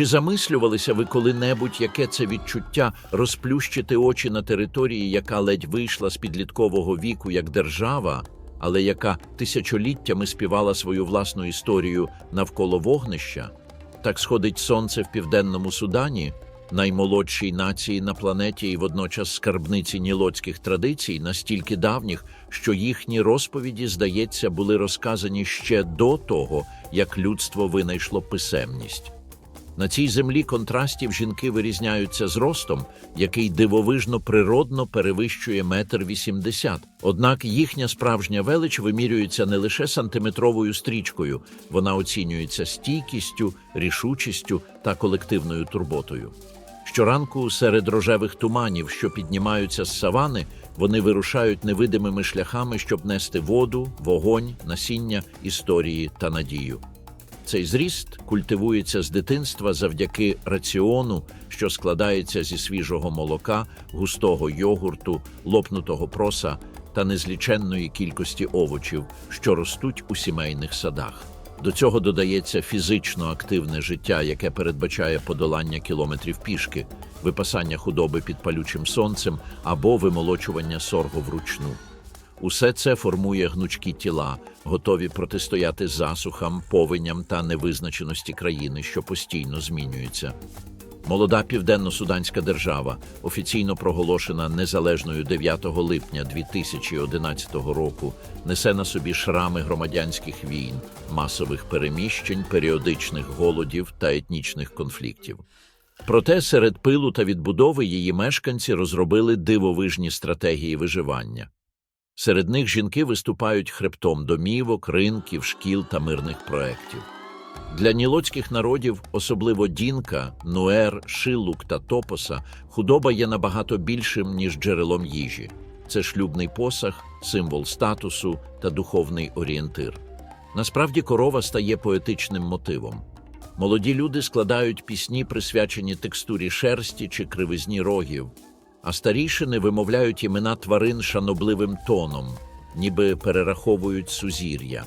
Чи замислювалися ви коли-небудь, яке це відчуття розплющити очі на території, яка ледь вийшла з підліткового віку як держава, але яка тисячоліттями співала свою власну історію навколо вогнища? Так сходить сонце в південному Судані, наймолодшій нації на планеті і водночас скарбниці нілоцьких традицій, настільки давніх, що їхні розповіді, здається, були розказані ще до того, як людство винайшло писемність. На цій землі контрастів жінки вирізняються зростом, який дивовижно природно перевищує метр вісімдесят. Однак їхня справжня велич вимірюється не лише сантиметровою стрічкою, вона оцінюється стійкістю, рішучістю та колективною турботою. Щоранку серед рожевих туманів, що піднімаються з савани, вони вирушають невидимими шляхами, щоб нести воду, вогонь, насіння, історії та надію. Цей зріст культивується з дитинства завдяки раціону, що складається зі свіжого молока, густого йогурту, лопнутого проса та незліченної кількості овочів, що ростуть у сімейних садах. До цього додається фізично активне життя, яке передбачає подолання кілометрів пішки, випасання худоби під палючим сонцем або вимолочування соргу вручну. Усе це формує гнучкі тіла, готові протистояти засухам, повеням та невизначеності країни, що постійно змінюються. Молода південно-суданська держава, офіційно проголошена незалежною 9 липня 2011 року, несе на собі шрами громадянських війн, масових переміщень, періодичних голодів та етнічних конфліктів. Проте серед пилу та відбудови її мешканці розробили дивовижні стратегії виживання. Серед них жінки виступають хребтом домівок, ринків, шкіл та мирних проєктів. Для нілоцьких народів, особливо Дінка, Нуер, Шилук та Топоса, худоба є набагато більшим, ніж джерелом їжі. Це шлюбний посаг, символ статусу та духовний орієнтир. Насправді корова стає поетичним мотивом. Молоді люди складають пісні, присвячені текстурі шерсті чи кривизні рогів, а старішини вимовляють імена тварин шанобливим тоном, ніби перераховують сузір'я.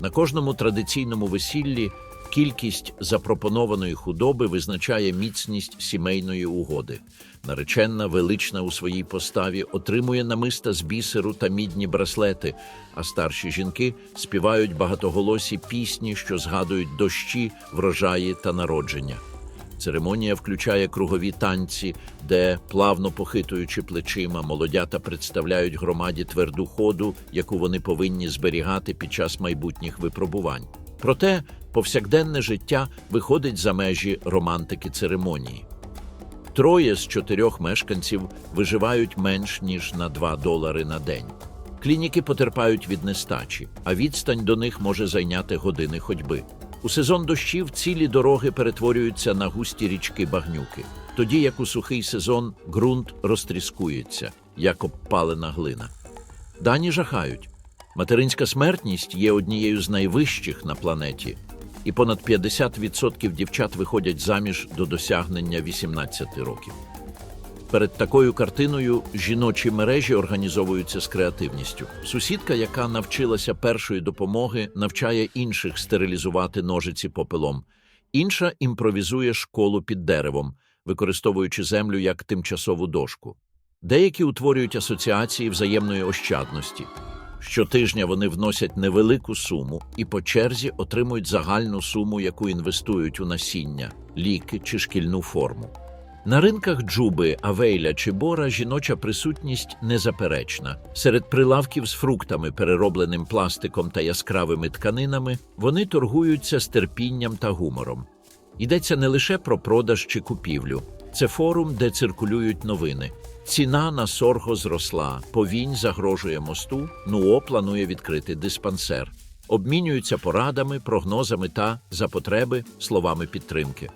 На кожному традиційному весіллі кількість запропонованої худоби визначає міцність сімейної угоди. Нареченна, велична у своїй поставі, отримує намиста з бісеру та мідні браслети, а старші жінки співають багатоголосі пісні, що згадують дощі, врожаї та народження. Церемонія включає кругові танці, де, плавно похитуючи плечима, молодята представляють громаді тверду ходу, яку вони повинні зберігати під час майбутніх випробувань. Проте повсякденне життя виходить за межі романтики церемонії. Троє з чотирьох мешканців виживають менш ніж на 2 долари на день. Клініки потерпають від нестачі, а відстань до них може зайняти години ходьби. У сезон дощів цілі дороги перетворюються на густі річки багнюки, тоді як у сухий сезон ґрунт розтріскується, як обпалена глина. Дані жахають. Материнська смертність є однією з найвищих на планеті, і понад 50% дівчат виходять заміж до досягнення 18 років. Перед такою картиною жіночі мережі організовуються з креативністю. Сусідка, яка навчилася першої допомоги, навчає інших стерилізувати ножиці попелом. Інша імпровізує школу під деревом, використовуючи землю як тимчасову дошку. Деякі утворюють асоціації взаємної ощадності. Щотижня вони вносять невелику суму і по черзі отримують загальну суму, яку інвестують у насіння, ліки чи шкільну форму. На ринках Джуби, Авейля чи Бора жіноча присутність незаперечна. Серед прилавків з фруктами, переробленим пластиком та яскравими тканинами, вони торгуються з терпінням та гумором. Йдеться не лише про продаж чи купівлю, це форум, де циркулюють новини. Ціна на сорго зросла, повінь загрожує мосту, НУО планує відкрити диспансер. Обмінюються порадами, прогнозами та, за потреби, словами підтримки.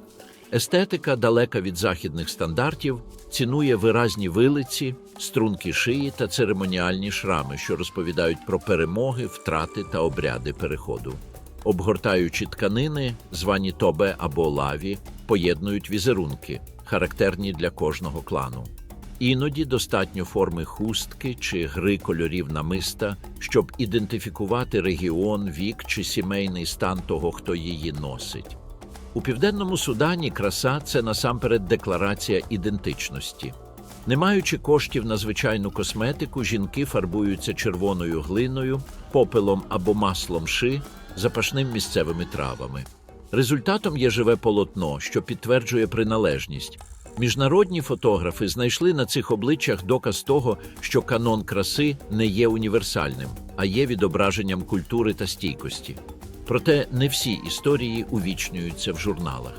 Естетика, далека від західних стандартів, цінує виразні вилиці, струнки шиї та церемоніальні шрами, що розповідають про перемоги, втрати та обряди переходу. Обгортаючи тканини, звані тобе або лаві, поєднують візерунки, характерні для кожного клану. Іноді достатньо форми хустки чи гри кольорів намиста, щоб ідентифікувати регіон, вік чи сімейний стан того, хто її носить. У південному Судані краса це насамперед декларація ідентичності. Не маючи коштів на звичайну косметику, жінки фарбуються червоною глиною, попелом або маслом ши, запашним місцевими травами. Результатом є живе полотно, що підтверджує приналежність. Міжнародні фотографи знайшли на цих обличчях доказ того, що канон краси не є універсальним, а є відображенням культури та стійкості. Проте не всі історії увічнюються в журналах.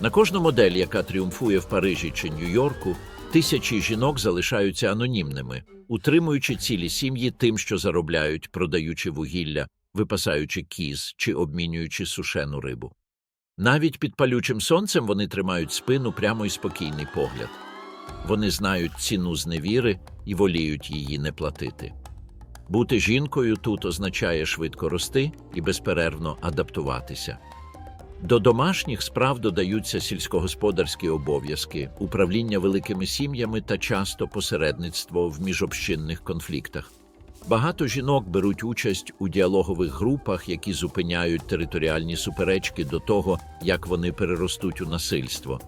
На кожну модель, яка тріумфує в Парижі чи Нью-Йорку, тисячі жінок залишаються анонімними, утримуючи цілі сім'ї тим, що заробляють, продаючи вугілля, випасаючи кіз чи обмінюючи сушену рибу. Навіть під палючим сонцем вони тримають спину прямо і спокійний погляд. Вони знають ціну зневіри і воліють її не платити. Бути жінкою тут означає швидко рости і безперервно адаптуватися. До домашніх справ додаються сільськогосподарські обов'язки, управління великими сім'ями та часто посередництво в міжобщинних конфліктах. Багато жінок беруть участь у діалогових групах, які зупиняють територіальні суперечки до того, як вони переростуть у насильство.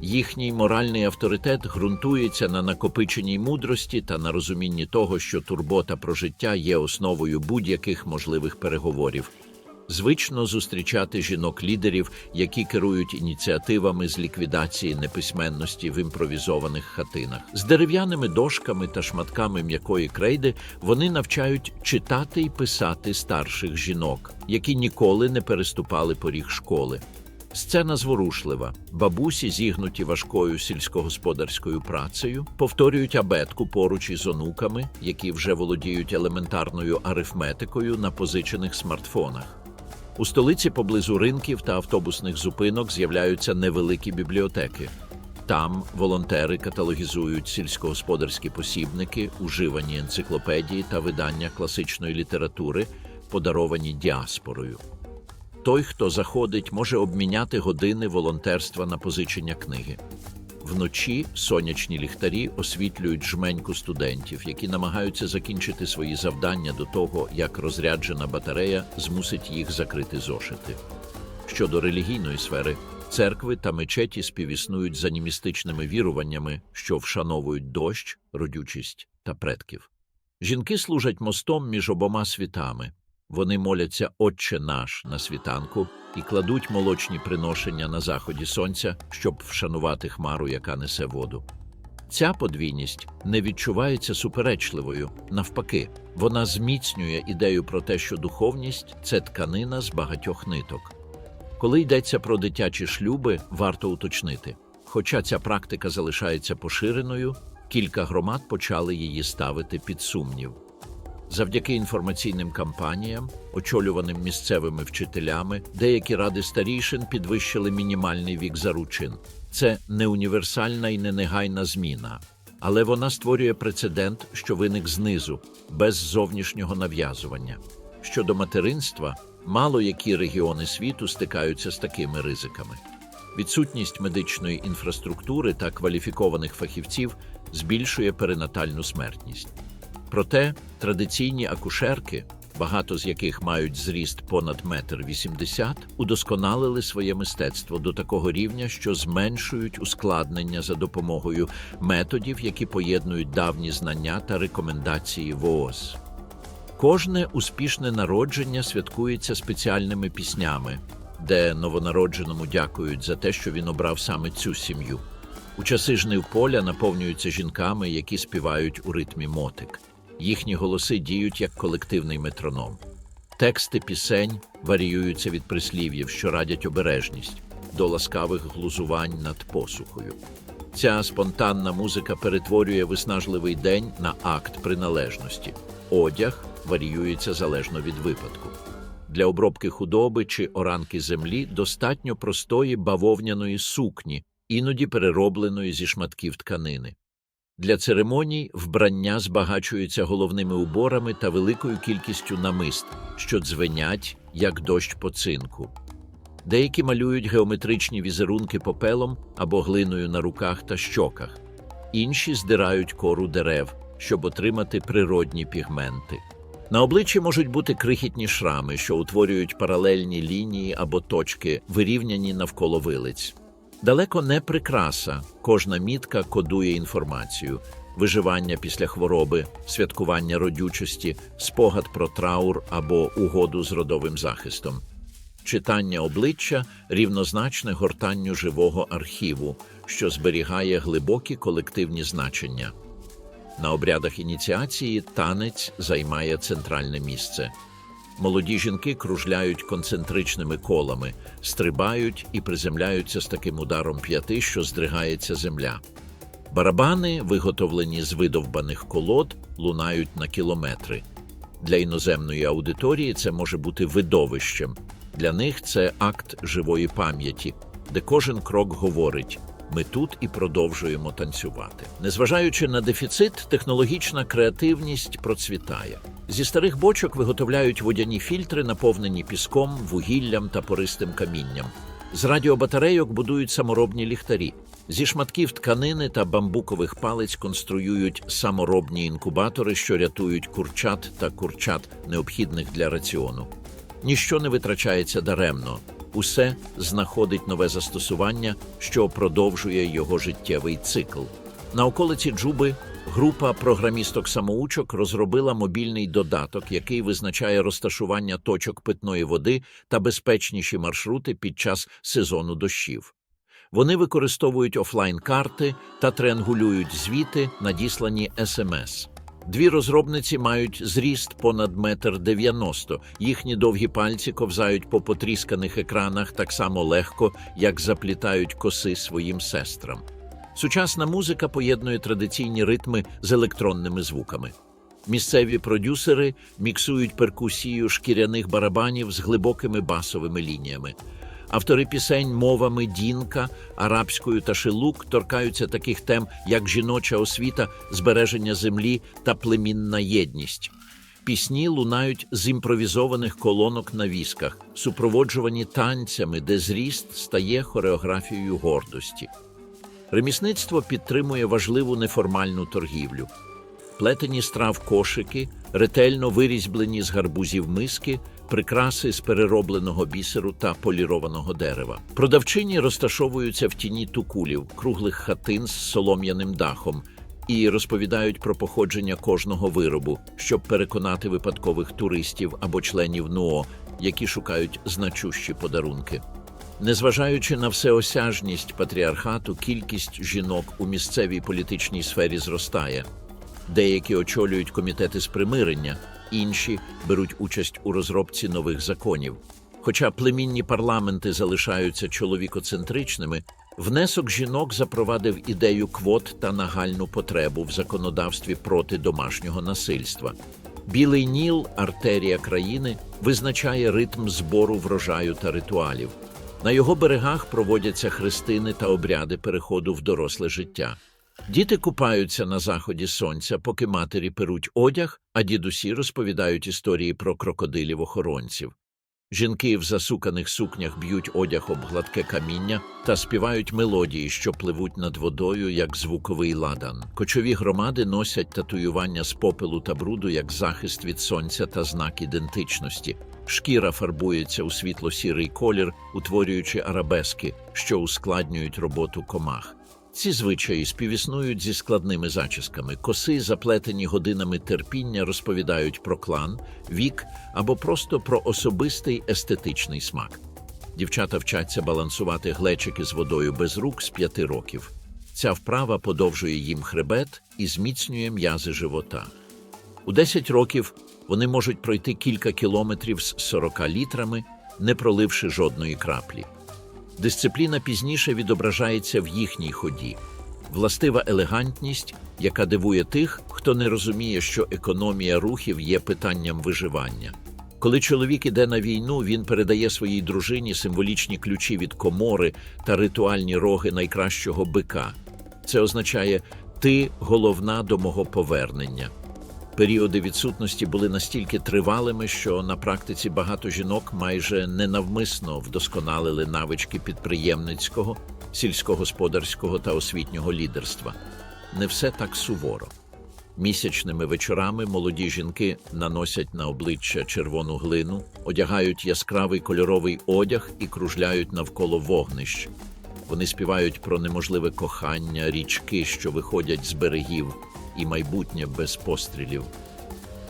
Їхній моральний авторитет ґрунтується на накопиченій мудрості та на розумінні того, що турбота про життя є основою будь-яких можливих переговорів. Звично зустрічати жінок-лідерів, які керують ініціативами з ліквідації неписьменності в імпровізованих хатинах. З дерев'яними дошками та шматками м'якої крейди вони навчають читати і писати старших жінок, які ніколи не переступали поріг школи. Сцена зворушлива. Бабусі, зігнуті важкою сільськогосподарською працею, повторюють абетку поруч із онуками, які вже володіють елементарною арифметикою на позичених смартфонах. У столиці поблизу ринків та автобусних зупинок з'являються невеликі бібліотеки. Там волонтери каталогізують сільськогосподарські посібники, уживані енциклопедії та видання класичної літератури, подаровані діаспорою. Той, хто заходить, може обміняти години волонтерства на позичення книги. Вночі сонячні ліхтарі освітлюють жменьку студентів, які намагаються закінчити свої завдання до того, як розряджена батарея змусить їх закрити зошити. Щодо релігійної сфери, церкви та мечеті співіснують за анімістичними віруваннями, що вшановують дощ, родючість та предків. Жінки служать мостом між обома світами. Вони моляться Отче наш на світанку і кладуть молочні приношення на заході сонця, щоб вшанувати хмару, яка несе воду. Ця подвійність не відчувається суперечливою. Навпаки, вона зміцнює ідею про те, що духовність це тканина з багатьох ниток. Коли йдеться про дитячі шлюби, варто уточнити. Хоча ця практика залишається поширеною, кілька громад почали її ставити під сумнів. Завдяки інформаційним кампаніям, очолюваним місцевими вчителями, деякі ради старішин підвищили мінімальний вік заручин. Це не універсальна і не негайна зміна, але вона створює прецедент, що виник знизу, без зовнішнього нав'язування. Щодо материнства, мало які регіони світу стикаються з такими ризиками. Відсутність медичної інфраструктури та кваліфікованих фахівців збільшує перинатальну смертність. Проте традиційні акушерки, багато з яких мають зріст понад метр вісімдесят, удосконалили своє мистецтво до такого рівня, що зменшують ускладнення за допомогою методів, які поєднують давні знання та рекомендації ВООЗ. Кожне успішне народження святкується спеціальними піснями, де новонародженому дякують за те, що він обрав саме цю сім'ю. У часи жнив поля наповнюються жінками, які співають у ритмі мотик. Їхні голоси діють як колективний метроном. Тексти пісень варіюються від прислів'їв, що радять обережність, до ласкавих глузувань над посухою. Ця спонтанна музика перетворює виснажливий день на акт приналежності. Одяг варіюється залежно від випадку. Для обробки худоби чи оранки землі достатньо простої бавовняної сукні, іноді переробленої зі шматків тканини. Для церемоній вбрання збагачується головними уборами та великою кількістю намист, що дзвенять, як дощ по цинку. Деякі малюють геометричні візерунки попелом або глиною на руках та щоках, інші здирають кору дерев, щоб отримати природні пігменти. На обличчі можуть бути крихітні шрами, що утворюють паралельні лінії або точки, вирівняні навколо вилиць. Далеко не прикраса, кожна мітка кодує інформацію. Виживання після хвороби, святкування родючості, спогад про траур або угоду з родовим захистом. Читання обличчя рівнозначне гортанню живого архіву, що зберігає глибокі колективні значення. На обрядах ініціації танець займає центральне місце. Молоді жінки кружляють концентричними колами, стрибають і приземляються з таким ударом п'яти, що здригається земля. Барабани, виготовлені з видовбаних колод, лунають на кілометри. Для іноземної аудиторії це може бути видовищем. Для них це акт живої пам'яті, де кожен крок говорить: ми тут і продовжуємо танцювати. Незважаючи на дефіцит, технологічна креативність процвітає. Зі старих бочок виготовляють водяні фільтри, наповнені піском, вугіллям та пористим камінням. З радіобатарейок будують саморобні ліхтарі. Зі шматків тканини та бамбукових палиць конструюють саморобні інкубатори, що рятують курчат та курчат, необхідних для раціону. Ніщо не витрачається даремно, усе знаходить нове застосування, що продовжує його життєвий цикл. На околиці Джуби група програмісток-самоучок розробила мобільний додаток, який визначає розташування точок питної води та безпечніші маршрути під час сезону дощів. Вони використовують офлайн-карти та триангулюють звіти, надіслані СМС. Дві розробниці мають зріст понад метр дев'яносто. Їхні довгі пальці ковзають по потрісканих екранах так само легко, як заплітають коси своїм сестрам. Сучасна музика поєднує традиційні ритми з електронними звуками. Місцеві продюсери міксують перкусію шкіряних барабанів з глибокими басовими лініями. Автори пісень мовами дінка, арабською та шилук торкаються таких тем, як жіноча освіта, збереження землі та племінна єдність. Пісні лунають з імпровізованих колонок на візках, супроводжувані танцями, де зріст стає хореографією гордості. Ремісництво підтримує важливу неформальну торгівлю. Плетені страв кошики, ретельно вирізьблені з гарбузів миски, прикраси з переробленого бісеру та полірованого дерева. Продавчині розташовуються в тіні тукулів, круглих хатин з солом'яним дахом і розповідають про походження кожного виробу, щоб переконати випадкових туристів або членів НУО, які шукають значущі подарунки. Незважаючи на всеосяжність патріархату, кількість жінок у місцевій політичній сфері зростає. Деякі очолюють комітети з примирення, інші беруть участь у розробці нових законів. Хоча племінні парламенти залишаються чоловікоцентричними, внесок жінок запровадив ідею квот та нагальну потребу в законодавстві проти домашнього насильства. Білий Ніл, артерія країни, визначає ритм збору врожаю та ритуалів. На його берегах проводяться хрестини та обряди переходу в доросле життя. Діти купаються на заході сонця, поки матері перуть одяг, а дідусі розповідають історії про крокодилів-охоронців. Жінки в засуканих сукнях б'ють одяг об гладке каміння та співають мелодії, що пливуть над водою, як звуковий ладан. Кочові громади носять татуювання з попелу та бруду як захист від сонця та знак ідентичності. Шкіра фарбується у світло-сірий колір, утворюючи арабески, що ускладнюють роботу комах. Ці звичаї співіснують зі складними зачісками. Коси, заплетені годинами терпіння, розповідають про клан, вік або просто про особистий естетичний смак. Дівчата вчаться балансувати глечики з водою без рук з п'яти років. Ця вправа подовжує їм хребет і зміцнює м'язи живота. У 10 років вони можуть пройти кілька кілометрів з 40 літрами, не проливши жодної краплі. Дисципліна пізніше відображається в їхній ході, властива елегантність, яка дивує тих, хто не розуміє, що економія рухів є питанням виживання. Коли чоловік іде на війну, він передає своїй дружині символічні ключі від комори та ритуальні роги найкращого бика. Це означає ти головна до мого повернення. Періоди відсутності були настільки тривалими, що на практиці багато жінок майже ненавмисно вдосконалили навички підприємницького, сільськогосподарського та освітнього лідерства. Не все так суворо. Місячними вечорами молоді жінки наносять на обличчя червону глину, одягають яскравий кольоровий одяг і кружляють навколо вогнищ. Вони співають про неможливе кохання, річки, що виходять з берегів, і майбутнє без пострілів.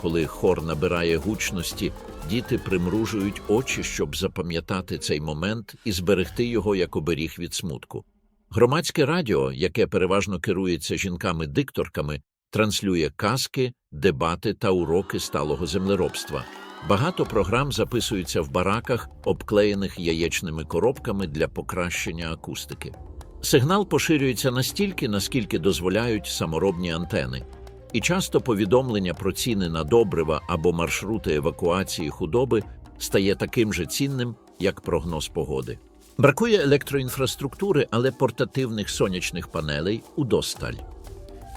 Коли хор набирає гучності, діти примружують очі, щоб запам'ятати цей момент і зберегти його як оберіг від смутку. Громадське радіо, яке переважно керується жінками-дикторками, транслює казки, дебати та уроки сталого землеробства. Багато програм записуються в бараках, обклеєних яєчними коробками для покращення акустики. Сигнал поширюється настільки, наскільки дозволяють саморобні антени. І часто повідомлення про ціни на добрива або маршрути евакуації худоби стає таким же цінним, як прогноз погоди. Бракує електроінфраструктури, але портативних сонячних панелей удосталь.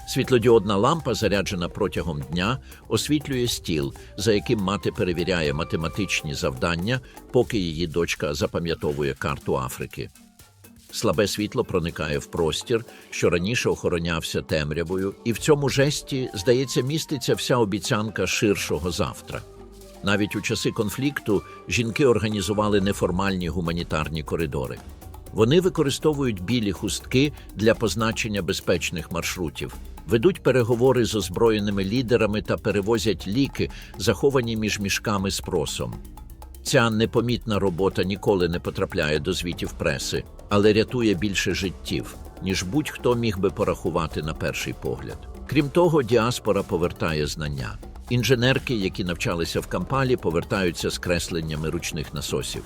Світлодіодна лампа, заряджена протягом дня, освітлює стіл, за яким мати перевіряє математичні завдання, поки її дочка запам'ятовує карту Африки. Слабе світло проникає в простір, що раніше охоронявся темрявою, і в цьому жесті, здається, міститься вся обіцянка ширшого завтра. Навіть у часи конфлікту жінки організували неформальні гуманітарні коридори. Вони використовують білі хустки для позначення безпечних маршрутів, ведуть переговори з озброєними лідерами та перевозять ліки, заховані між мішками з просом. Ця непомітна робота ніколи не потрапляє до звітів преси, але рятує більше життів, ніж будь-хто міг би порахувати на перший погляд. Крім того, діаспора повертає знання. Інженерки, які навчалися в Кампалі, повертаються з кресленнями ручних насосів.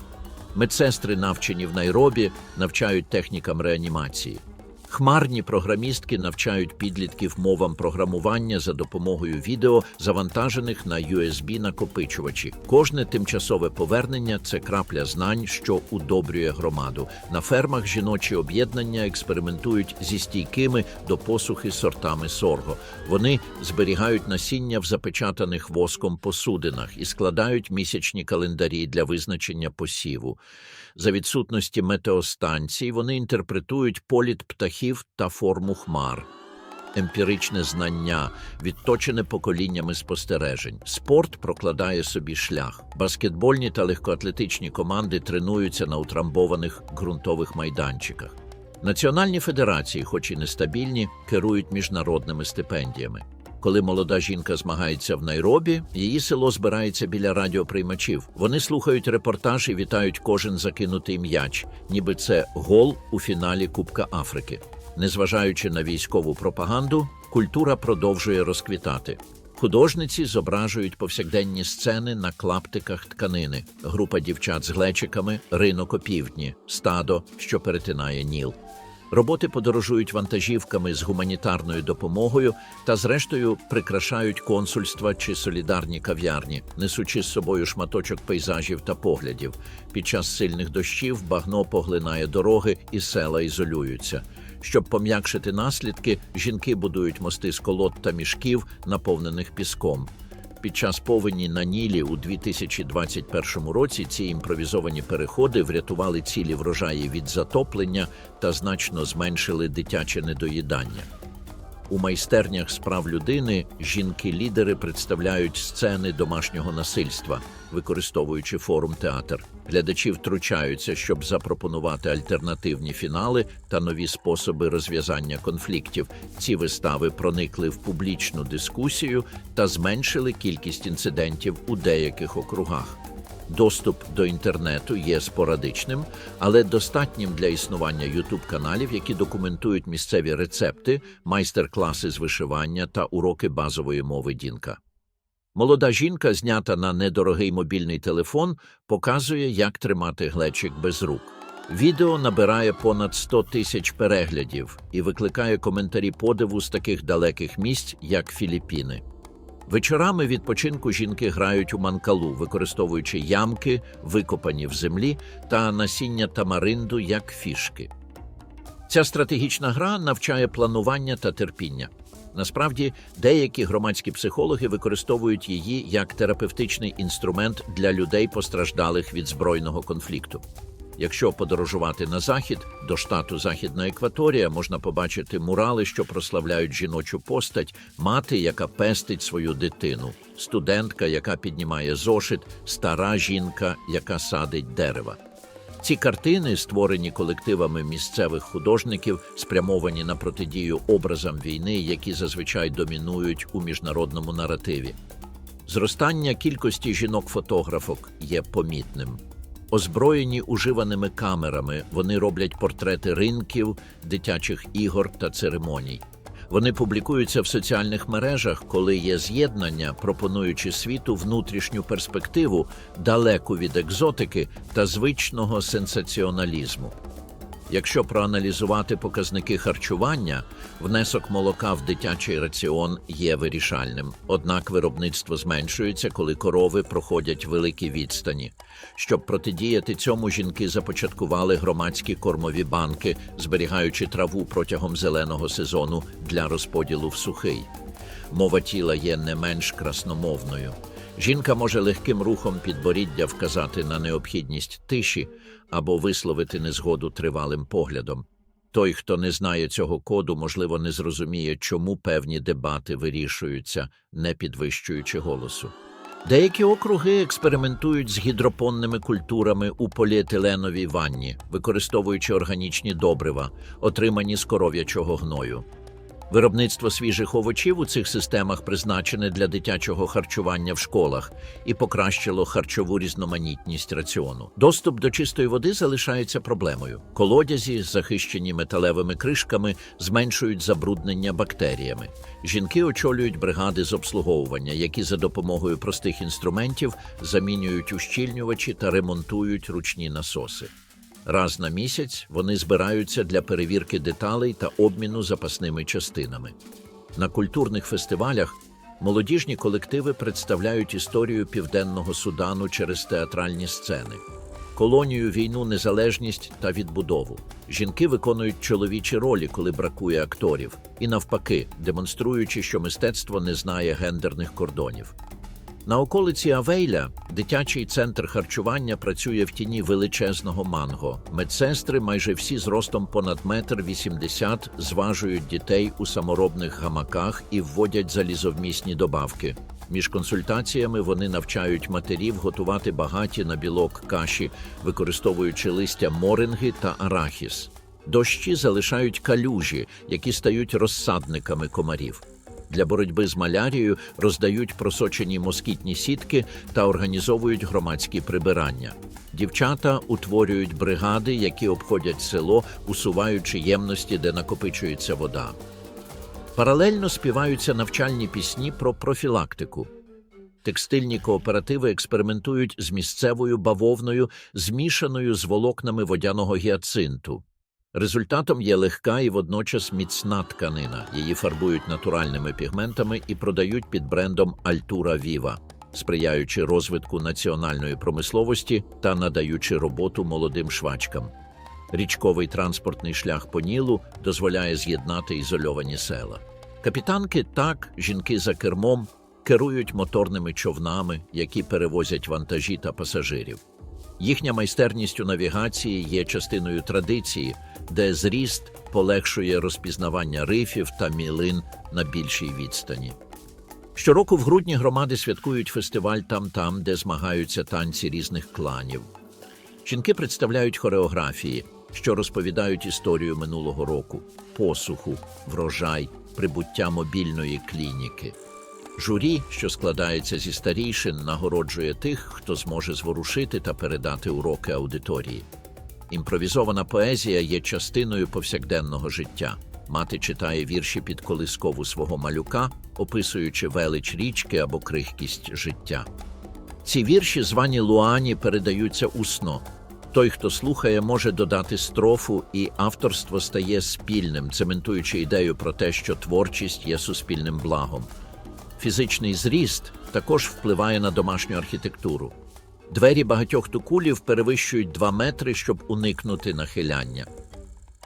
Медсестри, навчені в Найробі, навчають технікам реанімації. Хмарні програмістки навчають підлітків мовам програмування за допомогою відео, завантажених на USB-накопичувачі. Кожне тимчасове повернення це крапля знань, що удобрює громаду. На фермах жіночі об'єднання експериментують зі стійкими до посухи сортами сорго. Вони зберігають насіння в запечатаних воском посудинах і складають місячні календарі для визначення посіву. За відсутності метеостанцій вони інтерпретують політ птахів та форму хмар. Емпіричне знання, відточене поколіннями спостережень. Спорт прокладає собі шлях. Баскетбольні та легкоатлетичні команди тренуються на утрамбованих ґрунтових майданчиках. Національні федерації, хоч і нестабільні, керують міжнародними стипендіями. Коли молода жінка змагається в Найробі, її село збирається біля радіоприймачів. Вони слухають репортаж і вітають кожен закинутий м'яч, ніби це гол у фіналі Кубка Африки. Незважаючи на військову пропаганду, культура продовжує розквітати. Художниці зображують повсякденні сцени на клаптиках тканини, група дівчат з глечиками, ринок опівдні, стадо, що перетинає Ніл. Роботи подорожують вантажівками з гуманітарною допомогою та, зрештою, прикрашають консульства чи солідарні кав'ярні, несучи з собою шматочок пейзажів та поглядів. Під час сильних дощів багно поглинає дороги і села ізолюються. Щоб пом'якшити наслідки, жінки будують мости з колод та мішків, наповнених піском. Під час повені на Нілі у 2021 році ці імпровізовані переходи врятували цілі врожаї від затоплення та значно зменшили дитяче недоїдання. У майстернях справ людини жінки-лідери представляють сцени домашнього насильства, використовуючи форум театр. Глядачі втручаються, щоб запропонувати альтернативні фінали та нові способи розв'язання конфліктів. Ці вистави проникли в публічну дискусію та зменшили кількість інцидентів у деяких округах. Доступ до інтернету є спорадичним, але достатнім для існування ютуб-каналів, які документують місцеві рецепти, майстер-класи з вишивання та уроки базової мови Дінка. Молода жінка, знята на недорогий мобільний телефон, показує, як тримати глечик без рук. Відео набирає понад 100 тисяч переглядів і викликає коментарі подиву з таких далеких місць, як Філіппіни. Вечорами відпочинку жінки грають у манкалу, використовуючи ямки, викопані в землі, та насіння тамаринду як фішки. Ця стратегічна гра навчає планування та терпіння. Насправді, деякі громадські психологи використовують її як терапевтичний інструмент для людей, постраждалих від збройного конфлікту. Якщо подорожувати на захід до штату Західна Екваторія, можна побачити мурали, що прославляють жіночу постать, мати, яка пестить свою дитину, студентка, яка піднімає зошит, стара жінка, яка садить дерева. Ці картини, створені колективами місцевих художників, спрямовані на протидію образам війни, які зазвичай домінують у міжнародному наративі. Зростання кількості жінок-фотографок є помітним. Озброєні уживаними камерами, вони роблять портрети ринків, дитячих ігор та церемоній. Вони публікуються в соціальних мережах, коли є з'єднання, пропонуючи світу внутрішню перспективу, далеку від екзотики та звичного сенсаціоналізму. Якщо проаналізувати показники харчування, внесок молока в дитячий раціон є вирішальним. Однак виробництво зменшується, коли корови проходять великі відстані. Щоб протидіяти цьому, жінки започаткували громадські кормові банки, зберігаючи траву протягом зеленого сезону для розподілу в сухий. Мова тіла є не менш красномовною. Жінка може легким рухом підборіддя вказати на необхідність тиші або висловити незгоду тривалим поглядом. Той, хто не знає цього коду, можливо, не зрозуміє, чому певні дебати вирішуються, не підвищуючи голосу. Деякі округи експериментують з гідропонними культурами у поліетиленовій ванні, використовуючи органічні добрива, отримані з коров'ячого гною. Виробництво свіжих овочів у цих системах призначене для дитячого харчування в школах і покращило харчову різноманітність раціону. Доступ до чистої води залишається проблемою. Колодязі, захищені металевими кришками, зменшують забруднення бактеріями. Жінки очолюють бригади з обслуговування, які за допомогою простих інструментів замінюють ущільнювачі та ремонтують ручні насоси. Раз на місяць вони збираються для перевірки деталей та обміну запасними частинами. На культурних фестивалях молодіжні колективи представляють історію Південного Судану через театральні сцени, колонію, війну, незалежність та відбудову. Жінки виконують чоловічі ролі, коли бракує акторів, і навпаки, демонструючи, що мистецтво не знає гендерних кордонів. На околиці Авейля дитячий центр харчування працює в тіні величезного манго. Медсестри, майже всі з ростом понад метр вісімдесят, зважують дітей у саморобних гамаках і вводять залізовмісні добавки. Між консультаціями вони навчають матерів готувати багаті на білок каші, використовуючи листя моринги та арахіс. Дощі залишають калюжі, які стають розсадниками комарів. Для боротьби з малярією роздають просочені москітні сітки та організовують громадські прибирання. Дівчата утворюють бригади, які обходять село, усуваючи ємності, де накопичується вода. Паралельно співаються навчальні пісні про профілактику. Текстильні кооперативи експериментують з місцевою бавовною, змішаною з волокнами водяного гіацинту. Результатом є легка і водночас міцна тканина. Її фарбують натуральними пігментами і продають під брендом Альтура Віва, сприяючи розвитку національної промисловості та надаючи роботу молодим швачкам. Річковий транспортний шлях по Нілу дозволяє з'єднати ізольовані села. Капітанки так, жінки за кермом керують моторними човнами, які перевозять вантажі та пасажирів. Їхня майстерність у навігації є частиною традиції, де зріст полегшує розпізнавання рифів та мілин на більшій відстані. Щороку в грудні громади святкують фестиваль там-там, де змагаються танці різних кланів. Жінки представляють хореографії, що розповідають історію минулого року, посуху, врожай, прибуття мобільної клініки. Журі, що складається зі старійшин, нагороджує тих, хто зможе зворушити та передати уроки аудиторії. Імпровізована поезія є частиною повсякденного життя. Мати читає вірші під колискову свого малюка, описуючи велич річки або крихкість життя. Ці вірші, звані Луані, передаються усно. Той, хто слухає, може додати строфу, і авторство стає спільним, цементуючи ідею про те, що творчість є суспільним благом. Фізичний зріст також впливає на домашню архітектуру. Двері багатьох тукулів перевищують 2 метри, щоб уникнути нахиляння.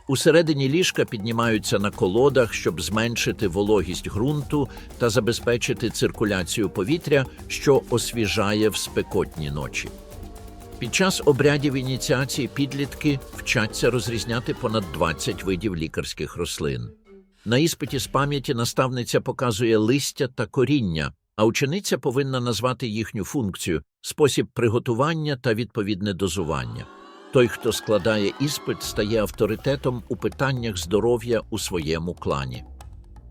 Усередині ліжка піднімаються на колодах, щоб зменшити вологість ґрунту та забезпечити циркуляцію повітря, що освіжає в спекотні ночі. Під час обрядів ініціації підлітки вчаться розрізняти понад 20 видів лікарських рослин. На іспиті з пам'яті наставниця показує листя та коріння, а учениця повинна назвати їхню функцію, спосіб приготування та відповідне дозування. Той, хто складає іспит, стає авторитетом у питаннях здоров'я у своєму клані.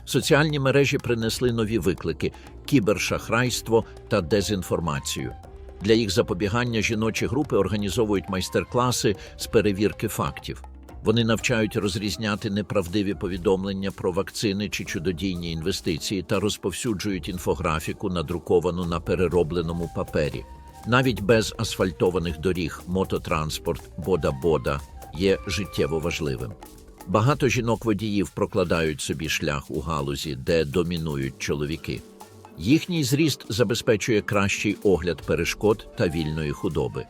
Соціальні мережі принесли нові виклики кібершахрайство та дезінформацію. Для їх запобігання жіночі групи організовують майстер-класи з перевірки фактів. Вони навчають розрізняти неправдиві повідомлення про вакцини чи чудодійні інвестиції та розповсюджують інфографіку, надруковану на переробленому папері. Навіть без асфальтованих доріг мототранспорт бода-бода є життєво важливим. Багато жінок-водіїв прокладають собі шлях у галузі, де домінують чоловіки. Їхній зріст забезпечує кращий огляд перешкод та вільної худоби.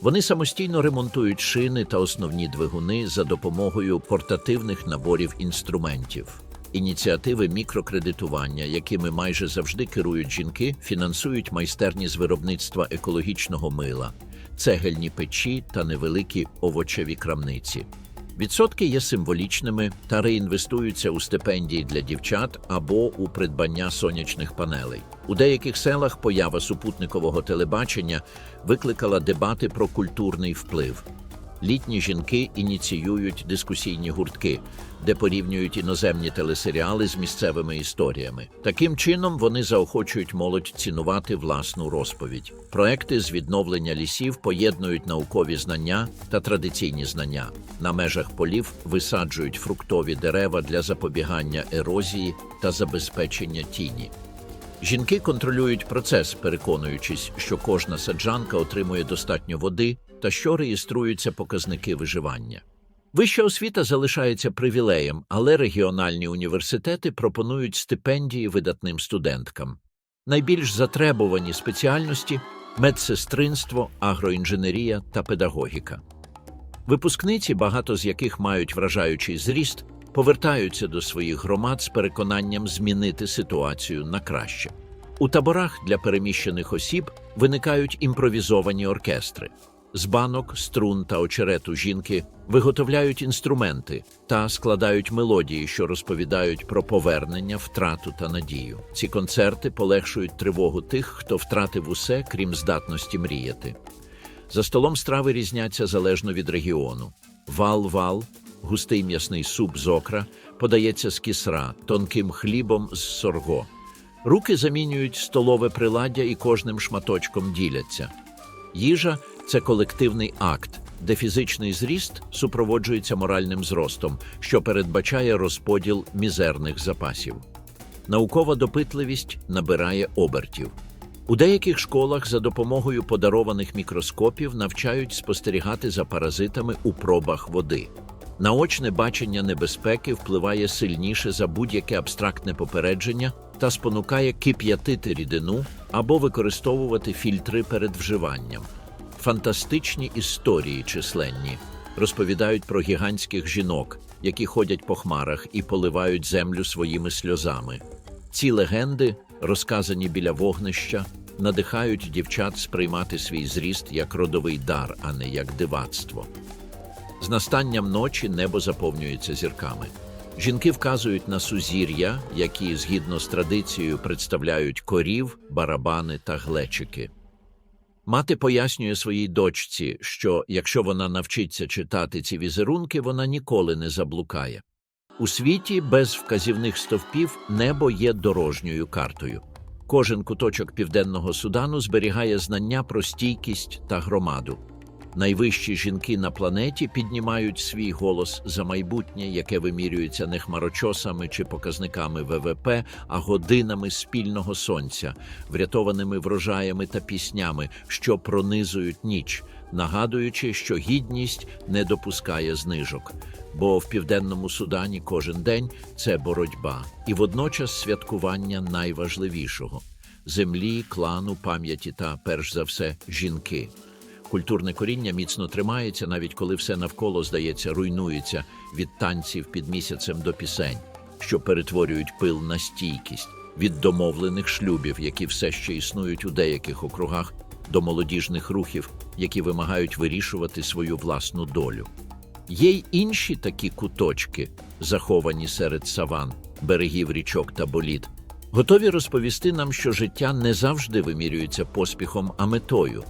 Вони самостійно ремонтують шини та основні двигуни за допомогою портативних наборів інструментів. Ініціативи мікрокредитування, якими майже завжди керують жінки, фінансують майстерні з виробництва екологічного мила, цегельні печі та невеликі овочеві крамниці. Відсотки є символічними та реінвестуються у стипендії для дівчат або у придбання сонячних панелей. У деяких селах поява супутникового телебачення викликала дебати про культурний вплив. Літні жінки ініціюють дискусійні гуртки, де порівнюють іноземні телесеріали з місцевими історіями. Таким чином вони заохочують молодь цінувати власну розповідь. Проекти з відновлення лісів поєднують наукові знання та традиційні знання. На межах полів висаджують фруктові дерева для запобігання ерозії та забезпечення тіні. Жінки контролюють процес, переконуючись, що кожна саджанка отримує достатньо води та що реєструються показники виживання. Вища освіта залишається привілеєм, але регіональні університети пропонують стипендії видатним студенткам. Найбільш затребувані спеціальності медсестринство, агроінженерія та педагогіка. Випускниці, багато з яких мають вражаючий зріст, повертаються до своїх громад з переконанням змінити ситуацію на краще. У таборах для переміщених осіб виникають імпровізовані оркестри. З банок, струн та очерету жінки виготовляють інструменти та складають мелодії, що розповідають про повернення, втрату та надію. Ці концерти полегшують тривогу тих, хто втратив усе, крім здатності мріяти. За столом страви різняться залежно від регіону. Вал-вал, густий м'ясний суп з окра, подається з кісра, тонким хлібом з сорго. Руки замінюють столове приладдя і кожним шматочком діляться. Їжа це колективний акт, де фізичний зріст супроводжується моральним зростом, що передбачає розподіл мізерних запасів. Наукова допитливість набирає обертів. У деяких школах за допомогою подарованих мікроскопів навчають спостерігати за паразитами у пробах води. Наочне бачення небезпеки впливає сильніше за будь-яке абстрактне попередження та спонукає кип'ятити рідину або використовувати фільтри перед вживанням. Фантастичні історії численні розповідають про гігантських жінок, які ходять по хмарах і поливають землю своїми сльозами. Ці легенди, розказані біля вогнища, надихають дівчат сприймати свій зріст як родовий дар, а не як дивацтво. З настанням ночі небо заповнюється зірками. Жінки вказують на сузір'я, які згідно з традицією представляють корів, барабани та глечики. Мати пояснює своїй дочці, що якщо вона навчиться читати ці візерунки, вона ніколи не заблукає. У світі без вказівних стовпів небо є дорожньою картою. Кожен куточок південного Судану зберігає знання про стійкість та громаду. Найвищі жінки на планеті піднімають свій голос за майбутнє, яке вимірюється не хмарочосами чи показниками ВВП, а годинами спільного сонця, врятованими врожаями та піснями, що пронизують ніч, нагадуючи, що гідність не допускає знижок. Бо в південному Судані кожен день це боротьба, і водночас святкування найважливішого землі, клану, пам'яті та, перш за все, жінки. Культурне коріння міцно тримається, навіть коли все навколо, здається, руйнується від танців під місяцем до пісень, що перетворюють пил на стійкість, від домовлених шлюбів, які все ще існують у деяких округах, до молодіжних рухів, які вимагають вирішувати свою власну долю. Є й інші такі куточки, заховані серед саван, берегів річок та боліт, готові розповісти нам, що життя не завжди вимірюється поспіхом, а метою.